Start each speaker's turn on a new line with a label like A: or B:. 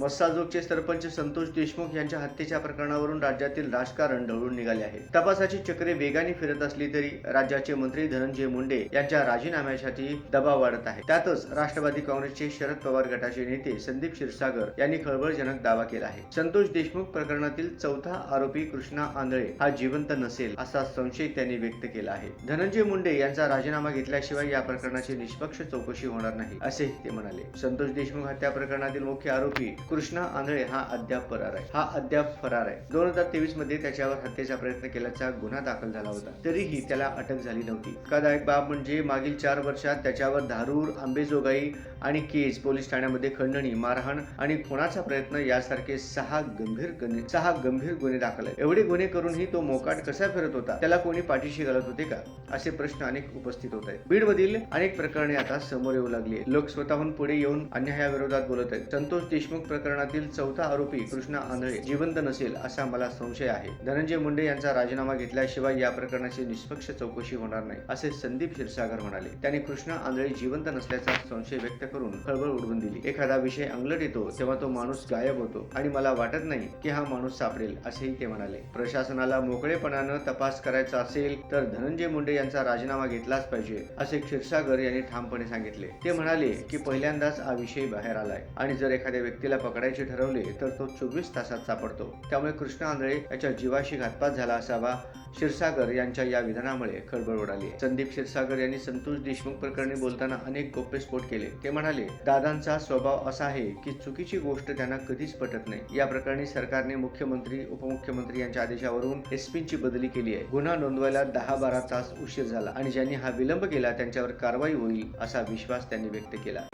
A: मस्साजोगचे सरपंच संतोष देशमुख यांच्या हत्येच्या प्रकरणावरून राज्यातील राजकारण ढवळून निघाले आहे. तपासाची चक्रे वेगाने फिरत असली तरी राज्याचे मंत्री धनंजय मुंडे यांच्या राजीनाम्यासाठी दबाव वाढत आहे. त्यातच राष्ट्रवादी काँग्रेसचे शरद पवार गटाचे नेते संदीप क्षीरसागर यांनी खळबळजनक दावा केला आहे. संतोष देशमुख प्रकरणातील चौथा आरोपी कृष्णा आंधळे हा जिवंत नसेल असा संशय त्यांनी व्यक्त केला आहे. धनंजय मुंडे यांचा राजीनामा घेतल्याशिवाय या प्रकरणाची निष्पक्ष चौकशी होणार नाही असेही ते म्हणाले. संतोष देशमुख हत्या प्रकरणातील मुख्य आरोपी कृष्णा आंधळे हा अद्याप फरार आहे. हा अद्याप फरार आहे. दोन हजार तेवीसमध्ये त्याच्यावर हत्येचा प्रयत्न केल्याचा गुन्हा दाखल झाला होता. तरीही त्याला अटक झाली नव्हती. धक्कादायक बाब म्हणजे मागील चार वर्षात त्याच्यावर धारूर आंबेजोगाई आणि केज पोलीस ठाण्यामध्ये खंडणी मारहाण आणि खुनाचा प्रयत्न यासारखे सहा गंभीर गुन्हे सहा गंभीर गुन्हे दाखल आहेत. एवढे गुन्हे करूनही तो मोकाट कसा फिरत होता? त्याला कोणी पाठीशी घालत होते का? असे प्रश्न अनेक उपस्थित होत आहेत. बीड मधील अनेक प्रकरणे आता समोर येऊ लागली लोक स्वतःहून पुढे येऊन अन्यायाविरोधात बोलत आहेत. संतोष देशमुख प्रकरणातील चौथा आरोपी कृष्णा आंधळे जिवंत नसेल असा मला संशय आहे. धनंजय मुंडे यांचा राजीनामा घेतल्याशिवाय या प्रकरणाची निष्पक्ष चौकशी होणार नाही असे संदीप क्षीरसागर म्हणाले. त्यांनी कृष्णा आंधळे जिवंत नसल्याचा संशय व्यक्त करून खळबळ उडवून दिली. एखादा विषय अंगलट येतो तेव्हा तो माणूस गायब होतो आणि मला वाटत नाही की हा माणूस सापडेल असेही ते म्हणाले. प्रशासनाला मोकळेपणानं तपास करायचा असेल तर धनंजय मुंडे यांचा राजीनामा घेतलाच पाहिजे असे क्षीरसागर यांनी ठामपणे सांगितले. ते म्हणाले की पहिल्यांदाच हा विषय बाहेर आलाय आणि जर एखाद्या व्यक्तीला पकडायचे ठरवले तर तो चोवीस तासात सापडतो. त्यामुळे कृष्ण आंधळे याच्या जीवाशी घातपात झाला असावा. क्षीरसागर यांच्या या विधानामुळे खळबळ उडाली. संदीप क्षीरसागर यांनी संतोष देशमुख प्रकरणी बोलताना अनेक गोप्यस्फोट केले. ते म्हणाले दादांचा स्वभाव असा आहे की चुकीची गोष्ट त्यांना कधीच पटत नाही. या प्रकरणी सरकारने मुख्यमंत्री उपमुख्यमंत्री यांच्या आदेशावरून एसपींची बदली केली आहे. गुन्हा नोंदवायला दहा बारा तास उशीर झाला आणि ज्यांनी हा विलंब केला त्यांच्यावर कारवाई होईल असा विश्वास त्यांनी व्यक्त केला.